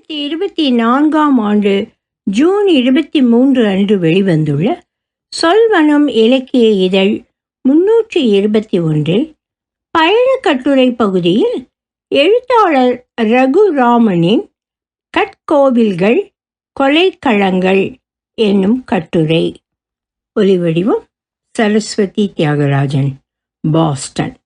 இரண்டாயிரத்தி இருபத்தி நான்காம் ஆண்டு ஜூன் இருபத்தி மூன்று அன்று வெளிவந்துள்ள சொல்வனம் இலக்கிய இதழ் முன்னூற்றி இருபத்தி ஒன்றில் பயண கட்டுரை பகுதியில் எழுத்தாளர் ரகுராமனின் கட்கோவில்கள் கொலைக்களங்கள் என்னும் கட்டுரை. ஒலிவடிவம் சரஸ்வதி தியாகராஜன் பாஸ்டன்.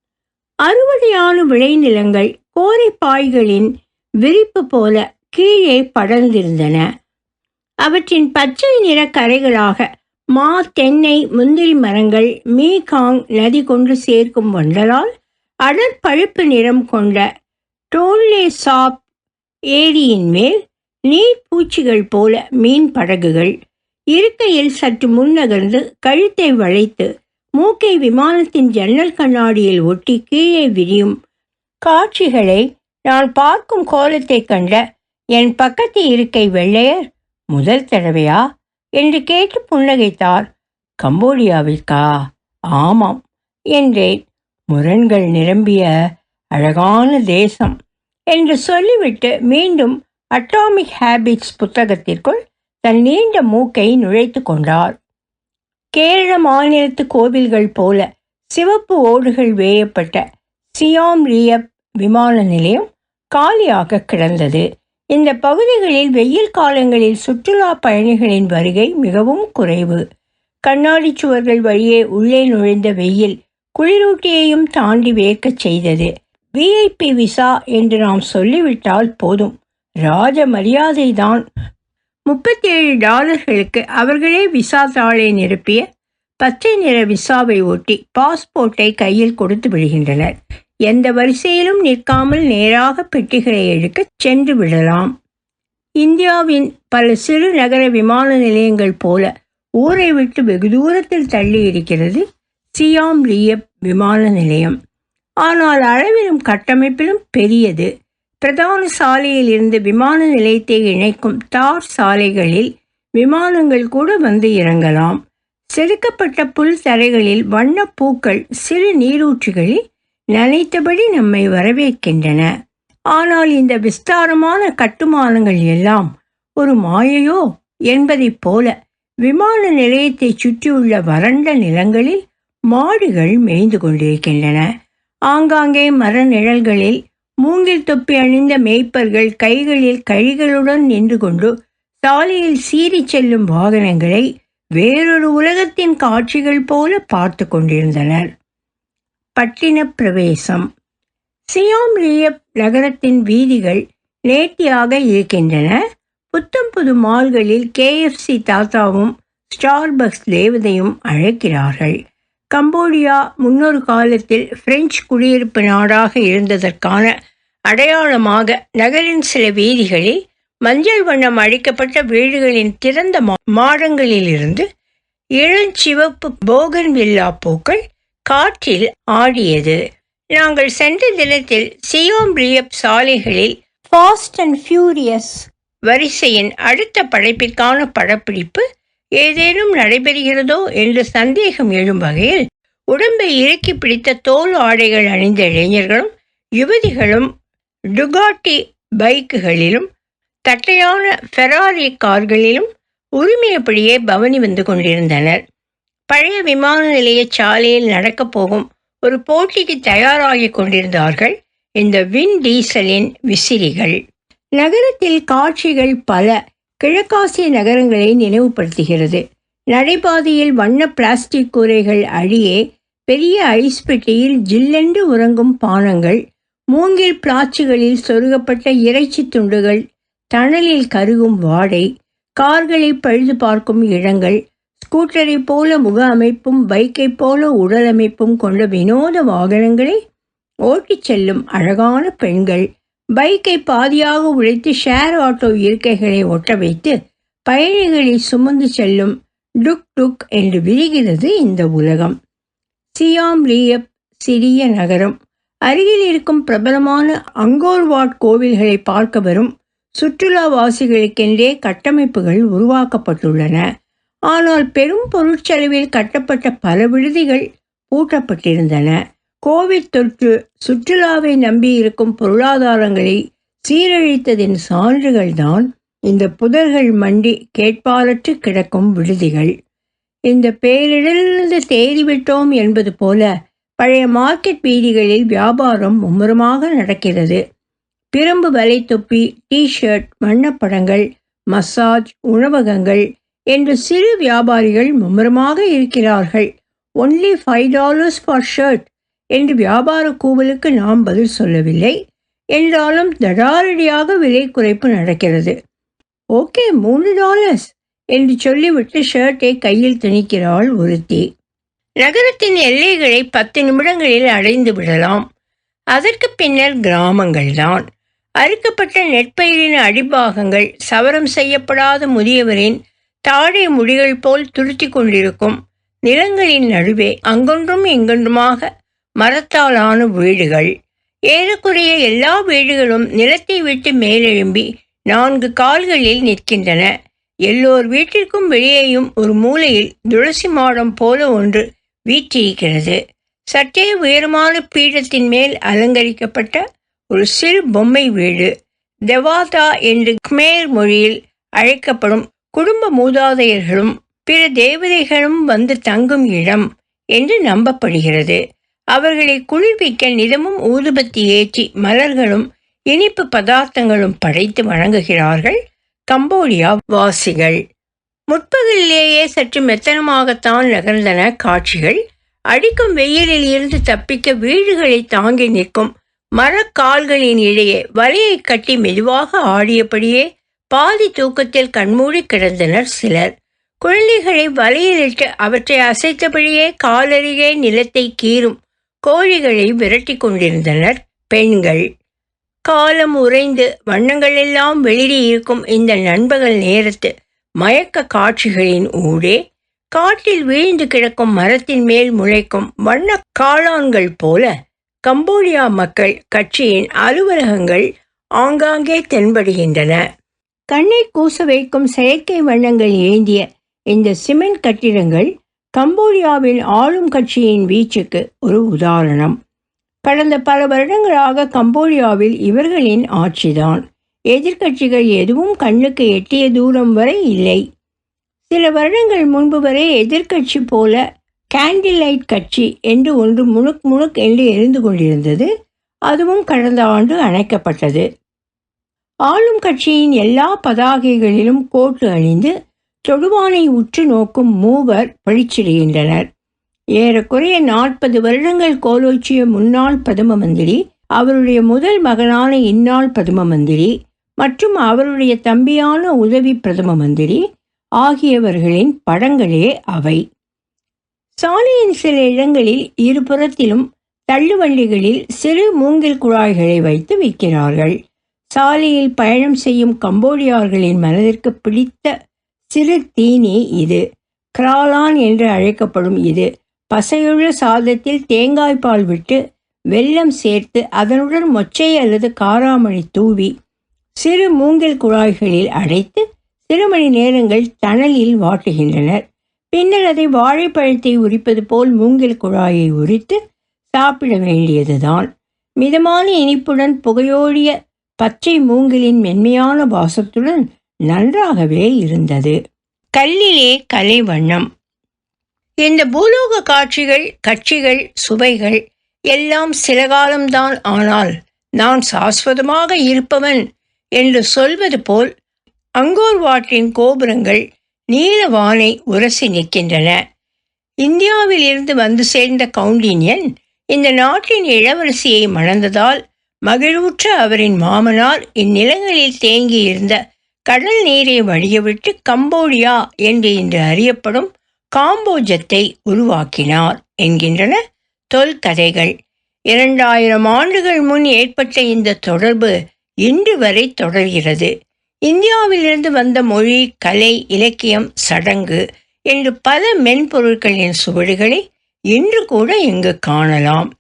அறுவடையான விளைநிலங்கள் கோரைப்பாய்களின் விரிப்பு போல கீழே படர்ந்திருந்தன. அவற்றின் பச்சை நிற கரைகளாக மா தென்னை முந்திரி மரங்கள் மீகாங் நதி கொண்டு சேர்க்கும் வண்டலால் அடர் பழுப்பு நிறம் கொண்ட டோன்லே சாப் ஏரியின் மேல் நீர் பூச்சிகள் போல மீன் படகுகள். இருக்கையில் சற்று முன்னகர்ந்து கழுத்தை வளைத்து மூக்கை விமானத்தின் ஜன்னல் கண்ணாடியில் ஒட்டி கீழே விரியும் காட்சிகளை நான் பார்க்கும் கோலத்தை கண்ட என் பக்கத்து இருக்கை வெள்ளையர் முதல் தடவையா? என்று கேட்டு புன்னகைத்தார். கம்போடியாவிற்கா? ஆமாம் என்றேன். முரண்கள் நிரம்பிய அழகான தேசம் என்று சொல்லிவிட்டு மீண்டும் அட்டாமிக் ஹேபிட்ஸ் புத்தகத்திற்குள் தன் நீண்ட மூக்கை நுழைத்து கொண்டார். கேரள மாநிலத்து கோவில்கள் போல சிவப்பு ஓடுகள் வேயப்பட்ட சியாம் ரியப் விமான நிலையம் காலியாக கிடந்தது. இந்த பகுதிகளில் வெயில் காலங்களில் சுற்றுலா பயணிகளின் வருகை மிகவும் குறைவு. கண்ணாடி சுவர்கள் வழியே உள்ளே நுழைந்த வெயில் குளிரூட்டியையும் தாண்டி வேர்க்கச் செய்தது. விஐபி விசா என்று நாம் சொல்லிவிட்டால் போதும். ராஜ மரியாதைதான் முப்பத்தேழு டாலர்களுக்கு அவர்களே விசா தாளை நிரப்பிய பச்சை நிற விசாவை ஒட்டி பாஸ்போர்ட்டை கையில் கொடுத்து விடுகின்றனர். எந்த வரிசையிலும் நிற்காமல் நேராக பெட்டிகளை எடுக்க சென்று விடலாம். இந்தியாவின் பல சிறு நகர விமான நிலையங்கள் போல ஊரை விட்டு வெகு தூரத்தில் தள்ளி இருக்கிறது சியாம் லியப் விமான நிலையம். ஆனால் அளவிலும் கட்டமைப்பிலும் பெரியது. பிரதான சாலையில் இருந்து விமான நிலையத்தை இணைக்கும் தார் சாலைகளில் விமானங்கள் கூட வந்து இறங்கலாம். செதுக்கப்பட்ட புல் தரைகளில் வண்ணப்பூக்கள் சிறு நீரூற்றுகளில் நினைத்தபடி நம்மை வரவேற்கின்றன. ஆனால் இந்த விஸ்தாரமான கட்டுமானங்கள் எல்லாம் ஒரு மாயையோ என்பதைப் போல விமான நிலையத்தை சுற்றியுள்ள வறண்ட நிலங்களில் மாடுகள் மேய்ந்து கொண்டிருக்கின்றன. ஆங்காங்கே மர நிழல்களில் மூங்கில் தொப்பி அணிந்த மேய்ப்பர்கள் கைகளில் கழிகளுடன் நின்று கொண்டு சாலையில் சீறி செல்லும் வாகனங்களை வேறொரு உலகத்தின் காட்சிகள் போல பார்த்து கொண்டிருந்தனர். பட்டின பிரவேசம் சியாம் ரியப் நகரத்தின் வீதிகள் நேர்த்தியாக இருக்கின்றன. புத்தம் புது மால்களில் கேஎஃப்சி தாத்தாவும் ஸ்டார்பக்ஸ் தேவதையும் அழைக்கிறார்கள். கம்போடியா முன்னொரு காலத்தில் பிரெஞ்சு குடியிருப்பு நாடாக இருந்ததற்கான அடையாளமாக நகரின் சில வீதிகளில் மஞ்சள் வண்ணம் அழிக்கப்பட்ட வீடுகளின் திறந்த மாடங்களிலிருந்து இளஞ்சிவப்பு போகன் வில்லா பூக்கள் காற்றில் ஆடியது. நாங்கள் சென்ற தினத்தில் சியோம் ரியப் சாலைகளில் ஃபாஸ்ட் அண்ட் ஃபியூரியஸ் வரிசையின் அடுத்த படைப்பிற்கான படப்பிடிப்பு ஏதேனும் நடைபெறுகிறதோ என்று சந்தேகம் எழும் வகையில் உடம்பை இறுக்கி பிடித்த தோல் ஆடைகள் அணிந்த இளைஞர்களும் யுவதிகளும் டுகாட்டி பைக்குகளிலும் தட்டையான ஃபெராரி கார்களிலும் உரிமையப்படியே பவனி வந்து கொண்டிருந்தனர். பழைய விமான நிலைய சாலையில் நடக்கப் போகும் ஒரு போட்டிக்கு தயாராகி கொண்டிருந்தார்கள் இந்த வின் டீசலின் விசிறிகள். நகரத்தில் காட்சிகள் பல கிழக்காசிய நகரங்களை நினைவுபடுத்துகிறது. நடைபாதையில் வண்ண பிளாஸ்டிக் கூரைகள் அழியே பெரிய ஐஸ் பெட்டியில் ஜில்லென்று உறங்கும் பானங்கள் மூங்கில் பிளாச்சுகளில் சொருகப்பட்ட இறைச்சி துண்டுகள் தணலில் கருகும் வாடை கார்களை பழுது பார்க்கும் இடங்கள் ஸ்கூட்டரை போல முக அமைப்பும் பைக்கை போல உடல் அமைப்பும் கொண்ட வினோத வாகனங்களை ஓட்டிச் செல்லும் அழகான பெண்கள் பைக்கை பாதியாக உழைத்து ஷேர் ஆட்டோ இருக்கைகளை ஒட்ட வைத்து பயணிகளை சுமந்து செல்லும் டுக் டுக் என்று விரிகிறது இந்த உலகம். சியாம் ரியப் சிறிய நகரம். அருகில் இருக்கும் பிரபலமான அங்கோர்வாட் கோவில்களை பார்க்க வரும் சுற்றுலாவாசிகளுக்கென்றே கட்டமைப்புகள் உருவாக்கப்பட்டுள்ளன. ஆனால் பெரும் பொருட்செலவில் கட்டப்பட்ட பல விடுதிகள் பூட்டப்பட்டிருந்தன. கோவிட் தொற்று சுற்றுலாவை நம்பியிருக்கும் பொருளாதாரங்களை சீரழித்ததின் சான்றுகள்தான் இந்த புதர்கள் மண்டி கேட்பாலற்று கிடக்கும் விடுதிகள். இந்த பேரிடலிருந்து தேறிவிட்டோம் என்பது போல பழைய மார்க்கெட் வீதிகளில் வியாபாரம் மும்முரமாக நடக்கிறது. பிரம்பு வலை தொப்பி டிஷர்ட் வண்ணப்படங்கள் மசாஜ் உணவகங்கள் என்று சிறு வியாபாரிகள் மும்முரமாக இருக்கிறார்கள். Only five dollars for shirt என்று வியாபார கூவலுக்கு நாம் பதில் சொல்லவில்லை. என்றாலும் தடாரடியாக விலை குறைப்பு நடக்கிறது. ஓகே மூணு டாலர்ஸ் என்று சொல்லிவிட்டு ஷர்ட்டை கையில் திணிக்கிறாள் ஒருத்தி. நகரத்தின் எல்லைகளை பத்து நிமிடங்களில் அடைந்து விடலாம். அதற்கு பின்னர் கிராமங்கள்தான் அறுக்கப்பட்ட நெற்பயிரின் அடிபாகங்கள் சவரம் செய்யப்படாத முதியவரின் தாழை முடிகள் போல் துருத்தி கொண்டிருக்கும் நிலங்களின் நடுவே அங்கொன்றும் இங்கொன்றுமாக மரத்தாலான வீடுகள். ஏறக்குறைய எல்லா வீடுகளும் நிலத்தை விட்டு மேலெழும்பி நான்கு கால்களில் நிற்கின்றன. எல்லோர் வீட்டிற்கும் வெளியேயும் ஒரு மூலையில் துளசி மாடம் போல ஒன்று வீற்றிருக்கிறது. சற்றே உயரமான பீடத்தின் மேல் அலங்கரிக்கப்பட்ட ஒரு சிறு பொம்மை வீடு. தெவாதா என்று க்மேர் மொழியில் அழைக்கப்படும் குடும்ப மூதாதையர்களும் பிற தேவதைகளும் வந்து தங்கும் இடம் என்று நம்பப்படுகிறது. அவர்களை குளிர்விக்க நிதமும் ஊதுபத்தி ஏற்றி மலர்களும் இனிப்பு பதார்த்தங்களும் படைத்து வணங்குகிறார்கள் கம்போடியா வாசிகள். முற்பகலிலேயே சற்று மெத்தனமாகத்தான் நகர்ந்தன காட்சிகள். அடிக்கும் வெயிலில் இருந்து தப்பிக்க வீடுகளை தாங்கி நிற்கும் மரக்கால்களின் இடையே வலையை கட்டி மெதுவாக ஆடியபடியே பாதி தூக்கத்தில் கண்மூடி கிடந்தனர் சிலர். குழந்தைகளை வலையிலிட்டு அவற்றை அசைத்தபடியே காலருகே நிலத்தை கீறும் கோழிகளை விரட்டி கொண்டிருந்தனர் பெண்கள். காலம் உறைந்து வண்ணங்கள் எல்லாம் வெளியே இருக்கும் இந்த நண்பகல் நேரத்து மயக்க காட்சிகளின் ஊடே காட்டில் வீழ்ந்து கிடக்கும் மரத்தின் மேல் முளைக்கும் வண்ண காளான்கள் போல கம்போடியா மக்கள் கட்சியின் அலுவலகங்கள் ஆங்காங்கே தென்படுகின்றன. கண்ணை கூச வைக்கும் செயற்கை வண்ணங்கள் ஏந்திய இந்த சிமெண்ட் கட்டிடங்கள் கம்போடியாவில் ஆளும் கட்சியின் வீச்சுக்கு ஒரு உதாரணம். கடந்த பல வருடங்களாக கம்போடியாவில் இவர்களின் ஆட்சிதான். எதிர்க்கட்சிகள் எதுவும் கண்ணுக்கு எட்டிய தூரம் வரை இல்லை. சில வருடங்கள் முன்பு வரை எதிர்க்கட்சி போல கேண்டில் லைட் கட்சி என்று ஒன்று முணுக் முணுக் என்று எரிந்து கொண்டிருந்தது. அதுவும் கடந்த ஆண்டு அணைக்கப்பட்டது. ஆளும் கட்சியின் எல்லா பதாகைகளிலும் கோட்டு அணிந்து தொடுவானை உற்று நோக்கும் மூவர் பழிச்சிடுகின்றனர். ஏறக்குறைய நாற்பது வருடங்கள் கோலோச்சிய முன்னாள் பிரதம மந்திரி அவருடைய முதல் மகனான இந்நாள் பிரதம மந்திரி மற்றும் அவருடைய தம்பியான உதவி பிரதம மந்திரி ஆகியவர்களின் படங்களே அவை. சாலையின் சில இடங்களில் இருபுறத்திலும் தள்ளுவண்டிகளில் சிறு மூங்கில் குழாய்களை வைத்து விற்கிறார்கள். சாலையில் பயணம் செய்யும் கம்போடியார்களின் மனதிற்கு பிடித்த சிறு தீனி இது. கிராலான் என்று அழைக்கப்படும் இது. பசையுள்ள சாதத்தில் தேங்காய் பால் விட்டு வெல்லம் சேர்த்து அதனுடன் மொச்சை அல்லது காராமணி தூவி சிறு மூங்கில் குழாய்களில் அடைத்து சிறு மணி நேரங்கள் தணலில் வாட்டுகின்றனர். பின்னர் அதை வாழைப்பழத்தை உரிப்பது போல் மூங்கில் குழாயை உரித்து சாப்பிட வேண்டியதுதான். மிதமான இனிப்புடன் புகையோடிய பச்சை மூங்கிலின் மென்மையான வாசத்துடன் நன்றாகவே இருந்தது. கல்லிலே கலை வண்ணம். இந்த பூலோக காட்சிகள் கட்சிகள் சுவைகள் எல்லாம் சில காலம்தான் ஆனால் நான் சாஸ்வதமாக இருப்பவன் என்று சொல்வது போல் அங்கோர் வாட்டின் கோபுரங்கள் நீலவானை உரசி நிற்கின்றன. இந்தியாவில் இருந்து வந்து சேர்ந்த கவுண்டினியன் இந்த நாட்டின் இளவரசியை மணந்ததால் மகிழ்வுற்ற அவரின் மாமனார் இந்நிலங்களில் தேங்கியிருந்த கடல் நீரை வழியவிட்டு கம்போடியா என்று இன்று அறியப்படும் காம்போஜத்தை உருவாக்கினார் என்கின்றன தொல்கதைகள். இரண்டாயிரம் ஆண்டுகள் முன் ஏற்பட்ட இந்த தொடர்பு இன்று வரை தொடர்கிறது. இந்தியாவிலிருந்து வந்த மொழி கலை இலக்கியம் சடங்கு என்று பல மென்பொருட்களின் சுவடுகளை இன்று கூட இங்கு காணலாம்.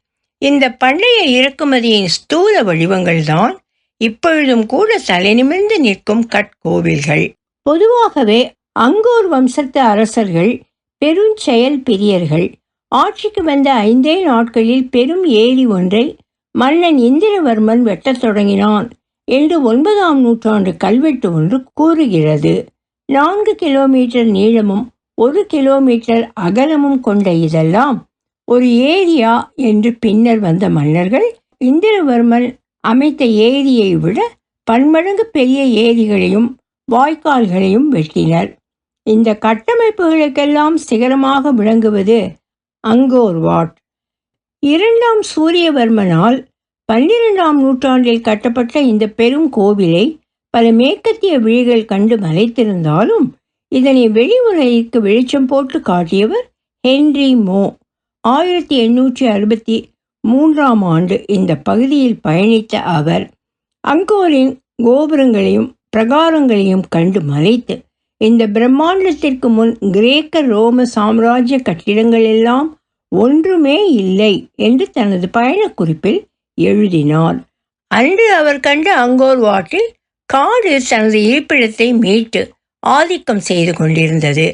இந்த பண்டைய இறக்குமதியின் ஸ்தூல வடிவங்கள்தான் இப்பொழுதும் கூட தலைநிமிர்ந்து நிற்கும் கட்கோவில்கள் பொதுவாகவே அங்கோர் வம்சத்து அரசர்கள் பெருஞ்செயல் பிரியர்கள். ஆட்சிக்கு வந்த ஐந்தே நாட்களில் பெரும் ஏரி ஒன்றை மன்னன் இந்திரவர்மன் வெட்டத் தொடங்கினான் என்று ஒன்பதாம் நூற்றாண்டு கல்வெட்டு ஒன்று கூறுகிறது. நான்கு கிலோமீட்டர் நீளமும் ஒரு கிலோமீட்டர் அகலமும் கொண்ட இதெல்லாம் ஒரு ஏரியா என்று பின்னர் வந்த மன்னர்கள் இந்திரவர்மன் அமைத்த ஏரியை விட பன்மடங்கு பெரிய ஏரிகளையும் வாய்க்கால்களையும் வெட்டினர். இந்த கட்டமைப்புகளுக்கெல்லாம் சிகரமாக விளங்குவது அங்கோர் வாட். இரண்டாம் சூரியவர்மனால் பன்னிரெண்டாம் நூற்றாண்டில் கட்டப்பட்ட இந்த பெரும் கோவிலை பல மேற்கத்திய விழிகள் கண்டு மலைத்திருந்தாலும் இதனை வெளி உலகிற்கு வெளிச்சம் போட்டு காட்டியவர் ஹென்றி மோ. ஆயிரத்தி எண்ணூற்றி அறுபத்தி மூன்றாம் ஆண்டு இந்த பகுதியில் பயணித்த அவர் அங்கோரின் கோபுரங்களையும் பிரகாரங்களையும் கண்டு மலைத்து இந்த பிரம்மாண்டத்திற்கு முன் கிரேக்க ரோம சாம்ராஜ்ய கட்டிடங்கள் எல்லாம் ஒன்றுமே இல்லை என்று தனது பயணக்குறிப்பில் எழுதினார். அன்று அவர் கண்ட அங்கோர் வாட்டில் காடு தனது இருப்பிடத்தை மீட்டு ஆதிக்கம் செய்து கொண்டிருந்தது.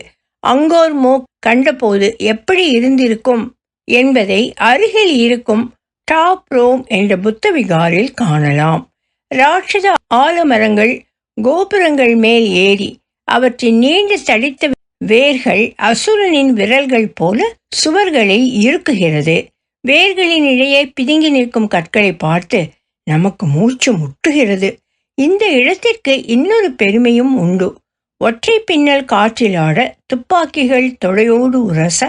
அங்கோர் மோ கண்டபோது எப்படி இருந்திருக்கும்? என்பதை அருகில் இருக்கும் டாப் ரோம் என்ற புத்த விகாரில் காணலாம். ராட்சத ஆலமரங்கள் கோபுரங்கள் மேல் ஏறி அவற்றின் நீண்டு தடித்த வேர்கள் அசுரனின் விரல்கள் போல சுவர்களை இறுக்குகிறது. வேர்களின் இடையே பிதுங்கி நிற்கும் கற்களை பார்த்து நமக்கு மூச்சு முட்டுகிறது. இந்த இடத்திற்கு இன்னொரு பெருமையும் உண்டு. ஒற்றை பின்னல் காற்றிலாட துப்பாக்கிகள் தொடையோடு உரச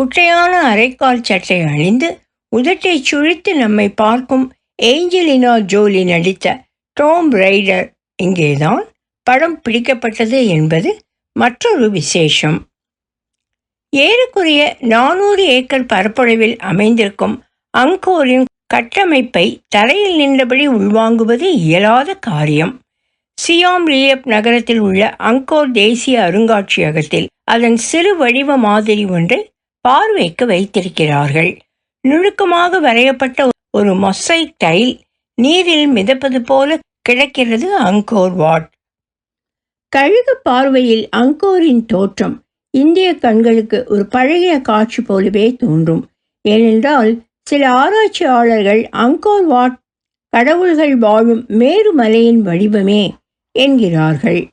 குட்டையான அரைக்கால் சட்டை அணிந்து உதட்டை சுழித்து நம்மை பார்க்கும் ஏஞ்சலினா ஜோலி நடித்த டோம் ரைடர் இங்கேதான் படம் பிடிக்கப்பட்டது என்பது மற்றொரு விசேஷம். ஏறக்குறைய நானூறு ஏக்கர் பரப்பளவில் அமைந்திருக்கும் அங்கோரின் கட்டமைப்பை தரையில் நின்றபடி உள்வாங்குவது இயலாத காரியம். சியாம் ரியப் நகரத்தில் உள்ள அங்கோர் தேசிய அருங்காட்சியகத்தில் அதன் சிறு வடிவ மாதிரி ஒன்றை பார்வைக்கு வைத்திருக்கிறார்கள். நுணுக்கமாக வரையப்பட்ட ஒரு மொசைக் டைல் நீரில் மிதப்பது போல கிடக்கிறது அங்கோர் வாட். கழுகு பார்வையில் அங்கோரின் தோற்றம் இந்திய கண்களுக்கு ஒரு பழைய காட்சி போலவே தோன்றும். ஏனென்றால் சில ஆராய்ச்சியாளர்கள் அங்கோர் வாட் கடவுள்கள் வாழும் மேருமலையின் வடிவமே என்கிறார்கள்.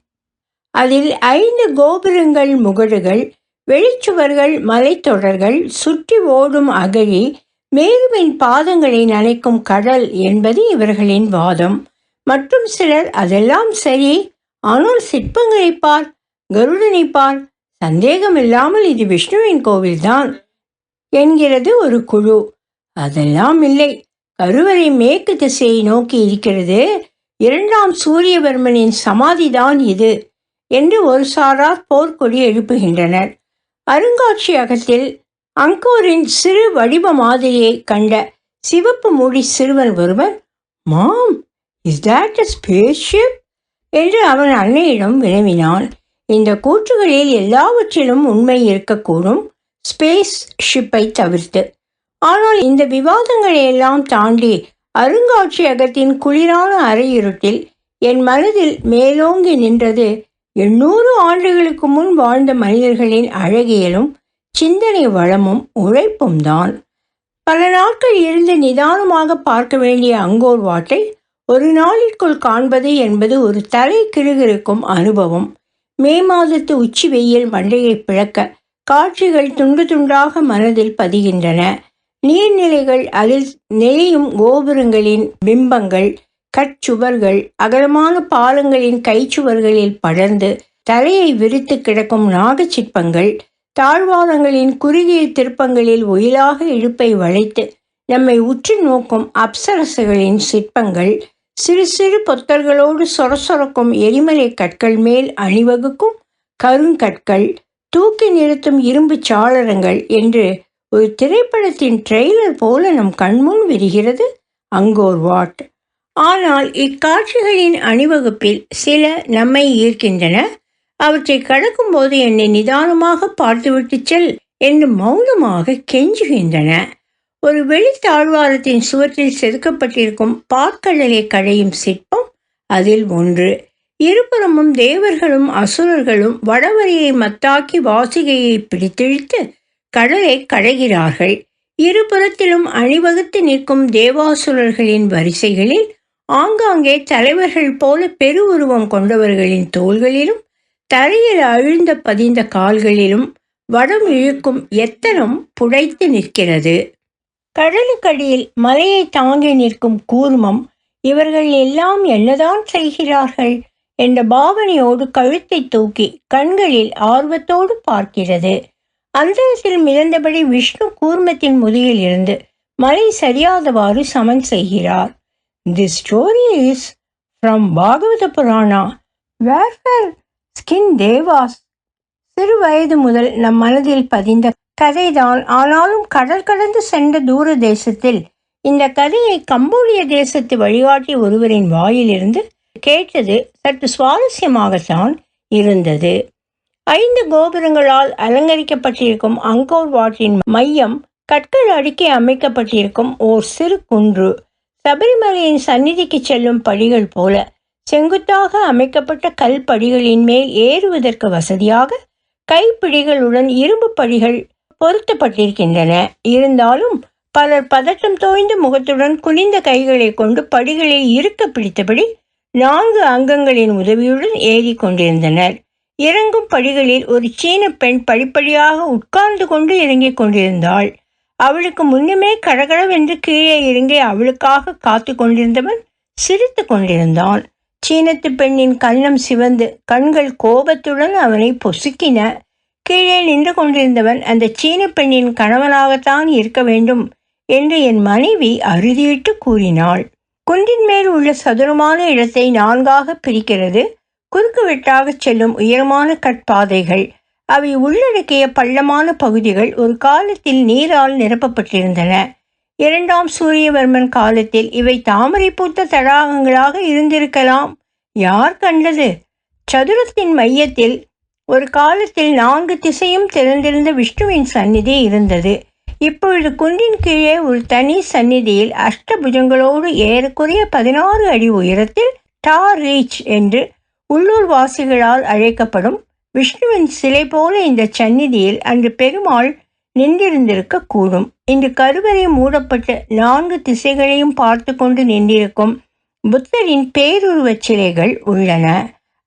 அதில் ஐந்து கோபுரங்கள் முகடுகள் வெளிச்சுவர்கள் மலைத்தொடர்கள் சுற்றி ஓடும் அகழி மேருவின் பாதங்களை நனைக்கும் கடல் என்பது இவர்களின் வாதம். மற்றும் சிலர் அதெல்லாம் சரி ஆனால் சிற்பங்களை பார் கருடனை பார் சந்தேகமில்லாமல் இது விஷ்ணுவின் கோவில்தான் என்கிறது ஒரு குழு. அதெல்லாம் இல்லை. கருவறை மேற்கு திசையை நோக்கி இருக்கிறது. இரண்டாம் சூரியவர்மனின் சமாதிதான் இது என்று ஒரு சாரார் போர்க்கொடி எழுப்புகின்றனர். அருங்காட்சியகத்தில் அங்கோரின் சிறு வடிவ மாதிரியை கண்ட சிவப்பு மூடி சிறுவன் ஒருவன் mom is that a spaceship என்று அவன் அன்னையிடம் வினவினான். இந்த கூற்றுகளில் எல்லாவற்றிலும் உண்மை இருக்கக்கூடும். ஸ்பேஸ் ஷிப்பை தவிர்த்து. ஆனால் இந்த விவாதங்களை எல்லாம் தாண்டி அருங்காட்சியகத்தின் குளிரான அறையிருட்டில் என் மனதில் மேலோங்கி நின்றது எண்ணூறு ஆண்டுகளுக்கு முன் வாழ்ந்த மனிதர்களின் அழகியலும் சிந்தனை வளமும் உழைப்பும் தான். பல நாட்கள் இருந்து நிதானமாக பார்க்க வேண்டிய அங்கோர் வாட்டை ஒரு நாளிற்குள் காண்பது என்பது ஒரு தலை கிருகிருக்கும் அனுபவம். மே மாதத்து உச்சி வெயில் மண்டையை பிளக்க காட்சிகள் துண்டு துண்டாக மனதில் பதிகின்றன. நீர்நிலைகள் அதில் நெளியும் கோபுரங்களின் பிம்பங்கள் கற்சுவர்கள் அகலமான பாலங்களின் கைச்சுவர்களில் படர்ந்து தலையை விரித்து கிடக்கும் நாகச்சிற்பங்கள் தாழ்வாரங்களின் குறுகிய திருப்பங்களில் ஒயிலாக இழுப்பை வளைத்து நம்மை உற்று நோக்கும் அப்சரசுகளின் சிற்பங்கள் சிறு சிறு பொத்தர்களோடு சொரசொரக்கும் எரிமலை கற்கள் மேல் அணிவகுக்கும் கருங்கற்கள் தூக்கி நிறுத்தும் இரும்பு சாளரங்கள் என்று ஒரு திரைப்படத்தின் ட்ரெய்லர் போல நம் கண்முன் விரிகிறது அங்கோர் வாட். ஆனால் இக்காட்சிகளின் அணிவகுப்பில் சில நம்மை ஈர்க்கின்றன. அவற்றை கடக்கும்போது என்னை நிதானமாக பார்த்துவிட்டு செல் என்று மௌனமாக கெஞ்சுகின்றன. ஒரு வெளித்தாழ்வாரத்தின் சுவற்றில் செதுக்கப்பட்டிருக்கும் பாற்கடலை கடையும் சிற்பம் அதில் ஒன்று. இருபுறமும் தேவர்களும் அசுரர்களும் வடவரியை மத்தாக்கி வாசிகையை பிடித்திழித்து கடலை கடைகிறார்கள். இருபுறத்திலும் அணிவகுத்து நிற்கும் தேவாசுரர்களின் வரிசைகளில் ஆங்காங்கே தலைவர்கள் போல பெருவுருவம் கொண்டவர்களின் தோள்களிலும் தரையில் அழுந்த பதிந்த கால்களிலும் வடம் இழுக்கும் எத்தனம் புடைத்து நிற்கிறது. கடலுக்கடியில் மலையை தாங்கி நிற்கும் கூர்மம் இவர்கள் எல்லாம் என்னதான் செய்கிறார்கள் என்ற பாவனையோடு கழுத்தை தூக்கி கண்களில் ஆர்வத்தோடு பார்க்கிறது. அந்தரத்தில் மிதந்தபடி விஷ்ணு கூர்மத்தின் முதுகில் இருந்து மலை சரியாதவாறு சமன் செய்கிறார். The story is from Bhagavata Purana where skin devas சிறு வயது முதல் நம் மனதில் பதிந்த கதைதான். ஆனாலும் கடல் கடந்து சென்ற தூர தேசத்தில் இந்த கதையை கம்போடிய தேசத்து வழிகாட்டி ஒருவரின் வாயிலிருந்து கேட்டது சற்று சுவாரஸ்யமாகத்தான் இருந்தது. ஐந்து கோபுரங்களால் அலங்கரிக்கப்பட்டிருக்கும் அங்கோர் வாட்டின் மையம் கற்கள் அடுக்கி அமைக்கப்பட்டிருக்கும் ஓர் சிறு குன்று. சபரிமலையின் சந்நிதிக்கு செல்லும் படிகள் போல செங்குத்தாக அமைக்கப்பட்ட கல் படிகளின் மேல் ஏறுவதற்கு வசதியாக கைப்பிடிகளுடன் இரும்பு படிகள் பொருத்தப்பட்டிருக்கின்றன. இருந்தாலும் பலர் பதட்டம் தோய்ந்த முகத்துடன் குனிந்த கைகளை கொண்டு படிகளை இருக்க பிடித்தபடி நான்கு அங்கங்களின் உதவியுடன் ஏறி கொண்டிருந்தனர். இறங்கும் படிகளில் ஒரு சீன பெண் படிப்படியாக உட்கார்ந்து கொண்டு இறங்கிக் கொண்டிருந்தாள். அவளுக்கு முன்னுமே கழகழவென்று கீழே இறங்கி அவளுக்காக காத்து கொண்டிருந்தவன் சிரித்து கொண்டிருந்தான். சீனத்து பெண்ணின் கன்னம் சிவந்து கண்கள் கோபத்துடன் அவனை பொசுக்கின. கீழே நின்று கொண்டிருந்தவன் அந்த சீன பெண்ணின் கணவனாகத்தான் இருக்க வேண்டும் என்று என் மனைவி அறுதியிட்டு கூறினாள். குன்றின் மேல் உள்ள சதுரமான இடத்தை நான்காக பிரிக்கிறது. குறுக்கு வெட்டாக செல்லும் உயரமான கட்பாதைகள். அவை உள்ளடக்கிய பள்ளமான பகுதிகள் ஒரு காலத்தில் நீரால் நிரப்பப்பட்டிருந்தன. இரண்டாம் சூரியவர்மன் காலத்தில் இவை தாமரை பூத்த தடாகங்களாக இருந்திருக்கலாம். யார் கண்டது? சதுரத்தின் மையத்தில் ஒரு காலத்தில் நான்கு திசையும் திறந்திருந்த விஷ்ணுவின் சந்நிதி இருந்தது. இப்பொழுது குன்றின் கீழே ஒரு தனி சந்நிதியில் அஷ்டபுஜங்களோடு ஏறக்குறைய பதினாறு அடி உயரத்தில் டார் ரீச் என்று உள்ளூர் வாசிகளால் அழைக்கப்படும் விஷ்ணுவின் சிலை போல இந்த சந்நிதியில் அன்று பெருமாள் நின்றிருந்திருக்க கூடும். இன்று கருவறை மூடப்பட்டு நான்கு திசைகளையும் பார்த்து கொண்டு நின்றிருக்கும் புத்தரின் பேருருவச் சிலைகள் உள்ளன.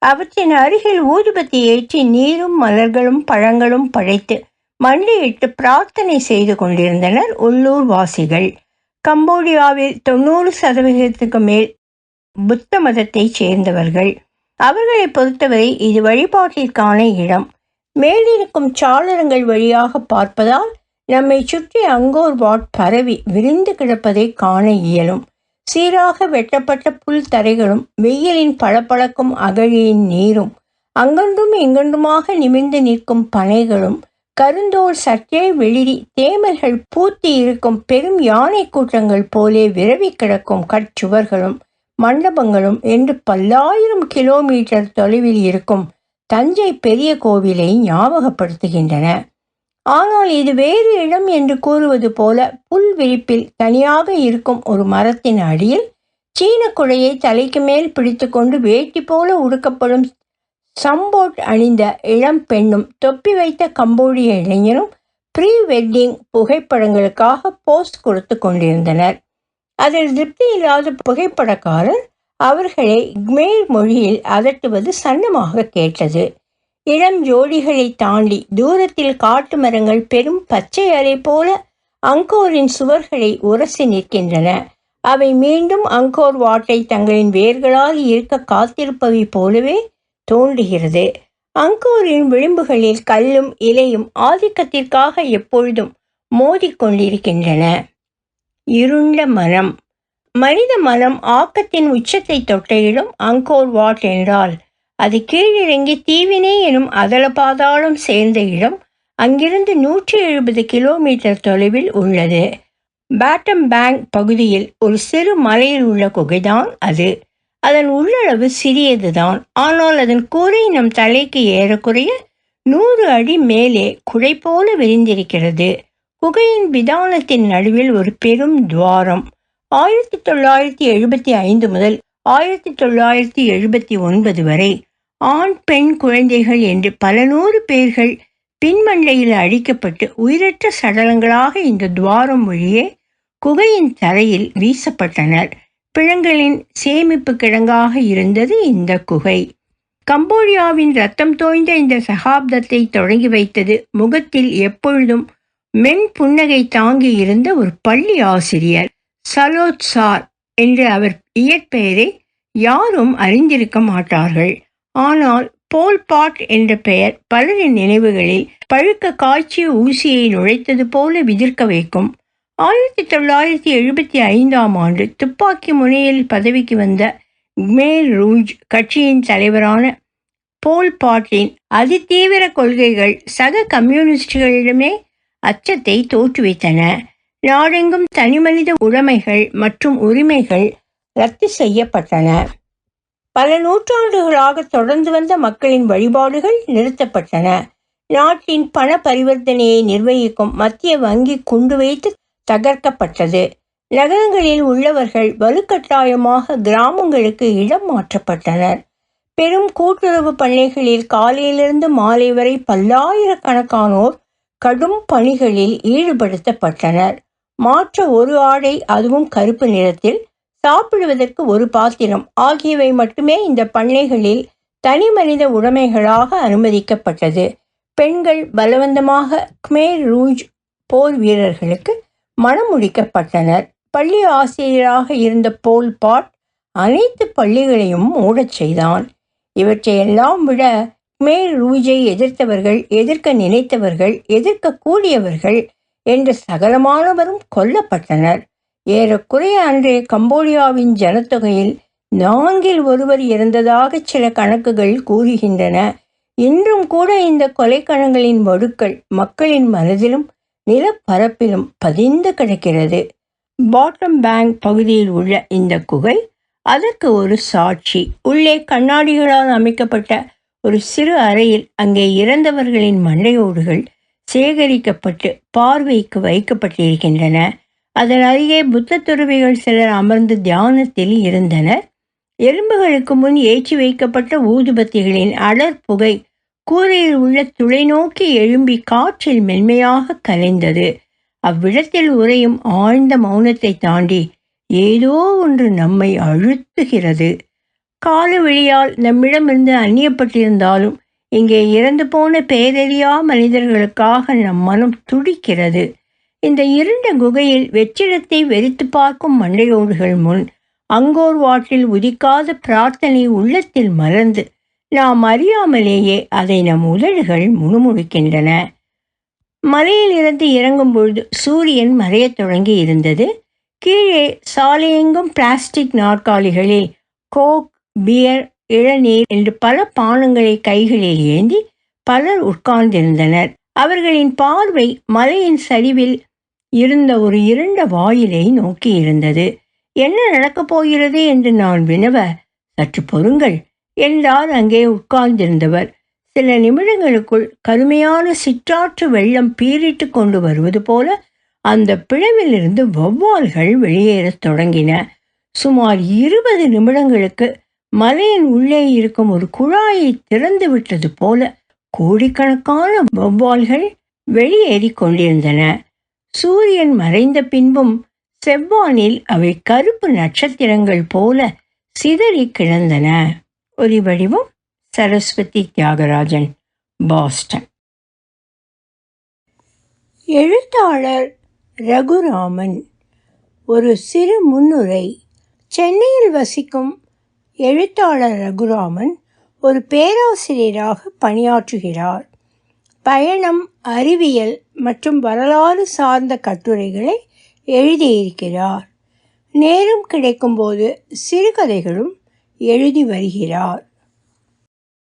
அவற்றின் அருகில் ஊதுபத்தி ஏற்றி நீரும் மலர்களும் பழங்களும் படைத்து மண்டியிட்டு பிரார்த்தனை செய்து கொண்டிருந்தனர் உள்ளூர் வாசிகள். கம்போடியாவில் தொண்ணூறு சதவிகிதத்துக்கு மேல் புத்த மதத்தைச் சேர்ந்தவர்கள். அவர்களை பொறுத்தவரை இது வழிபாட்டிற்கான இடம். மேலிருக்கும் சாளரங்கள் வழியாக பார்ப்பதால் நம்மை சுற்றி அங்கோர் வாட் பரவி விரிந்து கிடப்பதை காண இயலும். சீராக வெட்டப்பட்ட புல் தரைகளும் வெயிலின் பளபளக்கும் அகழியின் நீரும் அங்கொன்றும் இங்கொன்றுமாக நிமிர்ந்து நிற்கும் பனைகளும் கருந்தோல் சற்றே வெளிரி தேமல்கள் பூத்தி இருக்கும் பெரும் யானை கூட்டங்கள் போலே விரவி கிடக்கும் கற்சுவர்களும் மண்டபங்களும் என்று பல்லாயிரம் கிலோமீட்டர் தொலைவில் இருக்கும் தஞ்சை பெரிய கோவிலை ஞாபகப்படுத்துகின்றன. ஆனால் இது வேறு இடம் என்று கூறுவது போல புல் விரிப்பில் தனியாக இருக்கும் ஒரு மரத்தின் அடியில் சீன குழையை தலைக்கு மேல் பிடித்துக்கொண்டு வேட்டி போல உடுக்கப்படும் சம்போட் அணிந்த இளம் பெண்ணும் தொப்பி வைத்த கம்போடிய இளைஞரும் ப்ரீ வெட்டிங் புகைப்படங்களுக்காக போஸ்ட் கொடுத்து கொண்டிருந்தனர். அதில் திருப்தி இல்லாத புகைப்படக்காரர் அவர்களை மேல் மொழியில் அதட்டுவது சன்னமாக கேட்டது. இளம் ஜோடிகளை தாண்டி தூரத்தில் காட்டு மரங்கள் பெரும் பச்சை அறை போல அங்கோரின் சுவர்களை உரசி நிற்கின்றன. அவை மீண்டும் அங்கோர் வாட்டை தங்களின் வேர்களால் இருக்க காத்திருப்பவை போலவே தோன்றுகிறது. அங்கோரின் விளிம்புகளில் கல்லும் இலையும் ஆதிக்கத்திற்காக எப்பொழுதும் மோதிக்கொண்டிருக்கின்றன. இருண்ட மனம். மனித மனம் ஆக்கத்தின் உச்சத்தை தொட்ட இடம் அங்கோர் வாட் என்றால் அது கீழிறங்கி தீவினை எனும் அதல பாதாளம் சேர்ந்த இடம் அங்கிருந்து நூற்றி எழுபது கிலோமீட்டர் தொலைவில் உள்ளது. பேட்டம் பேங்க் பகுதியில் ஒரு சிறு மலையில் உள்ள குகைதான் அது. அதன் உள்ளளவு சிறியதுதான். ஆனால் அதன் கூரை நம் தலைக்கு ஏறக்குறைய நூறு அடி மேலே குடை போல விரிந்திருக்கிறது. குகையின் விதானத்தின் நடுவில் ஒரு பெரும் துவாரம். ஆயிரத்தி தொள்ளாயிரத்தி எழுபத்தி ஐந்து முதல் ஆயிரத்தி தொள்ளாயிரத்தி எழுபத்தி ஒன்பது வரை ஆண் பெண் குழந்தைகள் என்று பல நூறு பேர்கள் பின்மண்டையில் அழிக்கப்பட்டு உயிரற்ற சடலங்களாக இந்த துவாரம் வழியே குகையின் தரையில் வீசப்பட்டனர். பிழங்களின் சேமிப்பு கிடங்காக இருந்தது இந்த குகை. கம்போடியாவின் ரத்தம் தோய்ந்த இந்த சகாப்தத்தை தொடங்கி வைத்தது முகத்தில் எப்பொழுதும் மென் புன்னகை தாங்கி இருந்த ஒரு பள்ளி ஆசிரியர் சலோத் சார் என்று அவர் இயற்பெயரை யாரும் அறிந்திருக்க மாட்டார்கள். ஆனால் போல் பாட் என்ற பெயர் பலரின் நினைவுகளில் பழுக்க காய்ச்சிய ஊசியை நுழைத்தது போல விதிர்க்க வைக்கும். ஆயிரத்தி தொள்ளாயிரத்தி எழுபத்தி ஐந்தாம் ஆண்டு துப்பாக்கி முனையில் பதவிக்கு வந்த மேல் ரூஜ் கட்சியின் தலைவரான போல் பாட்டின் அதிதீவிர கொள்கைகள் சக கம்யூனிஸ்டுகளிடமே அச்சத்தை தோற்றுவித்தன. நாடெங்கும் தனிமனித உடைமைகள் மற்றும் உரிமைகள் ரத்து செய்யப்பட்டன. பல நூற்றாண்டுகளாக தொடர்ந்து வந்த மக்களின் வழிபாடுகள் நிறுத்தப்பட்டன. நாட்டின் பண பரிவர்த்தனையை நிர்வகிக்கும் மத்திய வங்கி குண்டு வைத்து தகர்க்கப்பட்டது. நகரங்களில் உள்ளவர்கள் வலுக்கட்டாயமாக கிராமங்களுக்கு இடம் மாற்றப்பட்டனர். பெரும் கூட்டுறவு பண்ணைகளில் காலையிலிருந்து மாலை வரை பல்லாயிரக்கணக்கானோர் கடும் பணிகளில் ஈடுபடுத்தப்பட்டனர். மாற்ற ஒரு ஆடை அதுவும் கருப்பு நிறத்தில் சாப்பிடுவதற்கு ஒரு பாத்திரம் ஆகியவை மட்டுமே இந்த பண்ணைகளில் தனி மனித உடைமைகளாக அனுமதிக்கப்பட்டது. பெண்கள் பலவந்தமாக க்மேர் ரூஜ் போர் வீரர்களுக்கு மணமுடிக்கப்பட்டனர் பள்ளி ஆசிரியராக இருந்த போல் பாட் அனைத்து பள்ளிகளையும் மூடச் செய்தான். இவற்றையெல்லாம் விட மேல் ரூஜை எதிர்த்தவர்கள் எதிர்க்க நினைத்தவர்கள் எதிர்க்க கூடியவர்கள் என்ற சகலமானவரும் கொல்லப்பட்டனர். ஏறக்குறைய அன்றைய கம்போடியாவின் ஜனத்தொகையில் நான்கில் ஒருவர் இறந்ததாக சில கணக்குகள் கூறுகின்றன. இன்றும் கூட இந்த கொலைக்கணங்களின் வடுக்கள் மக்களின் மனதிலும் நிலப்பரப்பிலும் பதிந்து கிடக்கிறது. பாட்டம் பேங்க் பகுதியில் உள்ள இந்த குகை அதற்கு ஒரு சாட்சி. உள்ளே கண்ணாடிகளால் அமைக்கப்பட்ட ஒரு சிறு அறையில் அங்கே இறந்தவர்களின் மண்டையோடுகள் சேகரிக்கப்பட்டு பார்வைக்கு வைக்கப்பட்டிருக்கின்றன. அதன் அருகே புத்த துறவிகள் சிலர் அமர்ந்து தியானத்தில் இருந்தனர். எலும்புகளுக்கு முன் ஏற்றி வைக்கப்பட்ட ஊதுபத்திகளின் அடர் புகை கூரையில் உள்ள துளை நோக்கி எழும்பி காற்றில் மென்மையாக கலைந்தது. அவ்விடத்தில் உரையும் ஆழ்ந்த மௌனத்தை தாண்டி ஏதோ ஒன்று நம்மை அழுத்துகிறது. கால வழியால் நம்மிடமிருந்து அந்நியப்பட்டிருந்தாலும் இங்கே இறந்து போன பேரறியா மனிதர்களுக்காக நம் மனம் துடிக்கிறது. இந்த இருண்ட குகையில் வெற்றிடத்தை வெறித்து பார்க்கும் மண்டையோடுகள் முன் அங்கோர் வாட்டில் உதிக்காத பிரார்த்தனை உள்ளத்தில் மறந்து நாம் அறியாமலேயே அதை நம் உதடுகள் முணுமுணுக்கின்றன. மலையில் இருந்து இறங்கும் பொழுது சூரியன் மறையத் தொடங்கி இருந்தது. கீழே சாலையெங்கும் பிளாஸ்டிக் நாற்காலிகளில் கோக் பியர் இளநீர் என்று பல பானங்களை கைகளில் ஏந்தி பலர் உட்கார்ந்திருந்தனர். அவர்களின் பார்வை மலையின் சரிவில் இருந்த ஒரு இருண்ட வாயிலை நோக்கி இருந்தது. என்ன நடக்கப் போகிறது? என்று நான் வினவ சற்று பொறுங்கள் என்றார். அங்கே உட்கார்ந்திருந்தவர். சில நிமிடங்களுக்குள் கருமையான சிற்றாற்று வெள்ளம் பீறிட்டு கொண்டு வருவது போல அந்த பிளவிலிருந்து வௌவால்கள் வெளியேறத் தொடங்கின. சுமார் இருபது நிமிடங்களுக்கு மலையின் உள்ளே இருக்கும் ஒரு குழாயை திறந்து விட்டது போல கோடிக்கணக்கான வௌவால்கள் வெளியேறி கொண்டிருந்தன. சூரியன் மறைந்த பின்பும் செவ்வானில் அவை கருப்பு நட்சத்திரங்கள் போல சிதறி கிடந்தன. ஒரு வடிவம் சரஸ்வதி தியாகராஜன் பாஸ்டன். எழுத்தாளர் ரகுராமன். ஒரு சிறு முன்னுரை. சென்னையில் வசிக்கும் எழுத்தாளர் ரகுராமன் ஒரு பேராசிரியராக பணியாற்றுகிறார். பயணம் அறிவியல் மற்றும் வரலாறு சார்ந்த கட்டுரைகளை எழுதியிருக்கிறார். நேரம் கிடைக்கும்போது சிறுகதைகளும் எழுதி வருகிறார்.